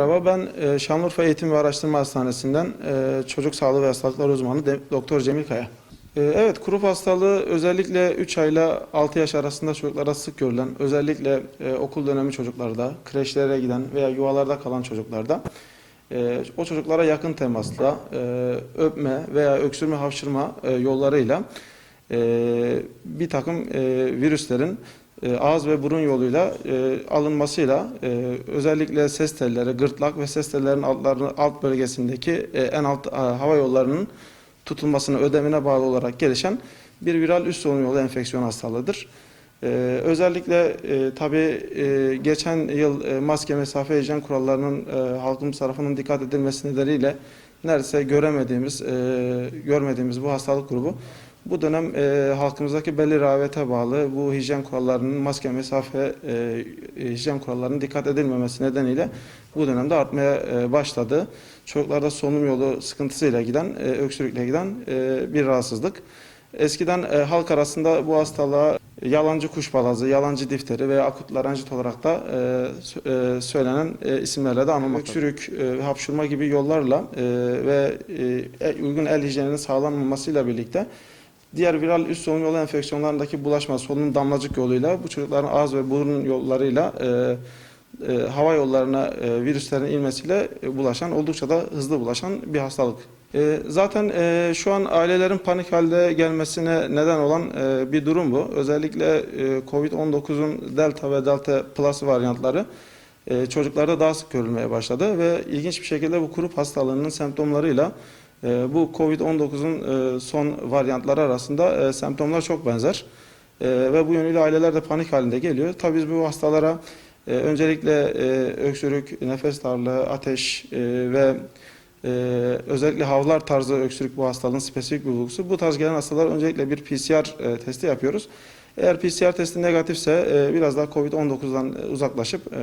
Merhaba, ben e, Şanlıurfa Eğitim ve Araştırma Hastanesi'nden e, çocuk sağlığı ve hastalıklar uzmanı Doktor Cemil Kaya. E, Evet, kurup hastalığı özellikle 3 ayla 6 yaş arasında çocuklarda sık görülen, özellikle okul dönemi çocuklarda, kreşlere giden veya yuvalarda kalan çocuklarda o çocuklara yakın temasla öpme veya öksürme, hapşırma e, yollarıyla bir takım virüslerin e, ağız ve burun yoluyla e, alınmasıyla e, özellikle ses telleri, gırtlak ve ses tellerinin altlarını, alt bölgesindeki e, en alt e, hava yollarının tutulmasına, ödemine bağlı olarak gelişen bir viral üst solunum yolu enfeksiyon hastalığıdır. E, özellikle e, tabii e, geçen yıl e, maske, mesafe, hijyen kurallarının e, halkımız tarafından dikkat edilmesi nedeniyle neredeyse göremediğimiz, e, görmediğimiz bu hastalık grubu bu dönem e, halkımızdaki belli rağbete bağlı bu hijyen kurallarının, maske, mesafe, e, e, hijyen kurallarının dikkat edilmemesi nedeniyle bu dönemde artmaya e, başladı. Çocuklarda solunum yolu sıkıntısıyla giden, e, öksürükle giden e, bir rahatsızlık. Eskiden e, halk arasında bu hastalığa yalancı kuş balazı, yalancı difteri veya akut larenjit olarak da e, e, söylenen e, isimlerle de anılmaktadır. Öksürük, e, hapşurma gibi yollarla e, ve e, uygun el hijyeninin sağlanmamasıyla birlikte Diğer viral üst solunum yolu enfeksiyonlarındaki bulaşma solunum damlacık yoluyla bu çocukların ağız ve burun yollarıyla e, e, hava yollarına e, virüslerin inmesiyle e, bulaşan oldukça da hızlı bulaşan bir hastalık. E, zaten e, şu an ailelerin panik halde gelmesine neden olan e, bir durum bu. Özellikle e, COVID-19'un delta ve delta plus varyantları e, çocuklarda daha sık görülmeye başladı ve ilginç bir şekilde bu kurup hastalığının semptomlarıyla bu COVID-19'un e, son varyantları arasında e, semptomlar çok benzer. E, ve bu yönüyle aileler de panik halinde geliyor. Tabii biz bu hastalara öncelikle öksürük, nefes darlığı, ateş ve özellikle havlar tarzı öksürük bu hastalığın spesifik bir bulgusu. Bu tarz gelen hastalar öncelikle bir PCR testi yapıyoruz. Eğer PCR testi negatifse e, biraz daha COVID-19'dan uzaklaşıp e,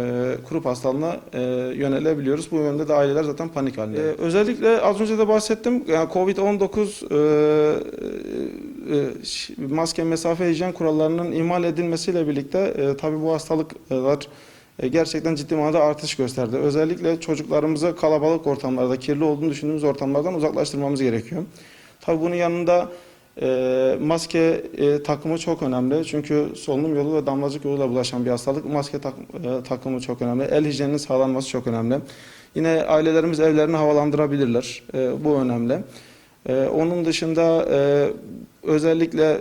kurup hastalığına e, yönelebiliyoruz. Bu yönde de aileler zaten panik halinde. E, özellikle az önce de bahsettim. Yani COVID-19 e, e, ş- maske, mesafe, hijyen kurallarının ihmal edilmesiyle birlikte e, tabii bu hastalıklar e, gerçekten ciddi manada artış gösterdi. Özellikle çocuklarımızı kalabalık ortamlarda, kirli olduğunu düşündüğümüz ortamlardan uzaklaştırmamız gerekiyor. Tabii bunun yanında e, maske e, takımı çok önemli. Çünkü solunum yolu ve damlacık yoluyla bulaşan bir hastalık. Maske e, takımı çok önemli. El hijyeninin sağlanması çok önemli. Yine ailelerimiz evlerini havalandırabilirler. E, bu önemli. Onun dışında özellikle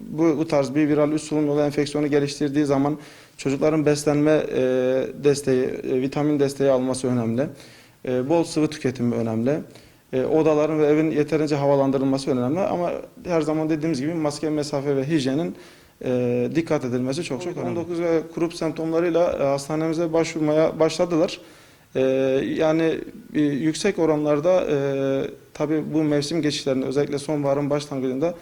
bu, bu tarz bir viral üst solunum yolu enfeksiyonu geliştirdiği zaman çocukların beslenme desteği, vitamin desteği alması önemli. Bol sıvı tüketimi önemli. E, odaların ve evin yeterince havalandırılması önemli ama her zaman dediğimiz gibi maske, mesafe ve hijyenin e, dikkat edilmesi çok çok önemli. 19 ve kurup semptomlarıyla e, hastanemize başvurmaya başladılar. Yani yüksek oranlarda e, tabii bu mevsim geçişlerinde özellikle sonbaharın başlangıcında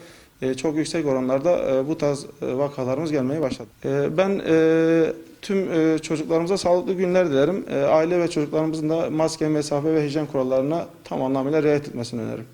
çok yüksek oranlarda e, bu tarz e, vakalarımız gelmeye başladı. E, ben e, tüm e, çocuklarımıza sağlıklı günler dilerim. E, aile ve çocuklarımızın da maske, mesafe ve hijyen kurallarına tam anlamıyla riayet etmesini öneririm.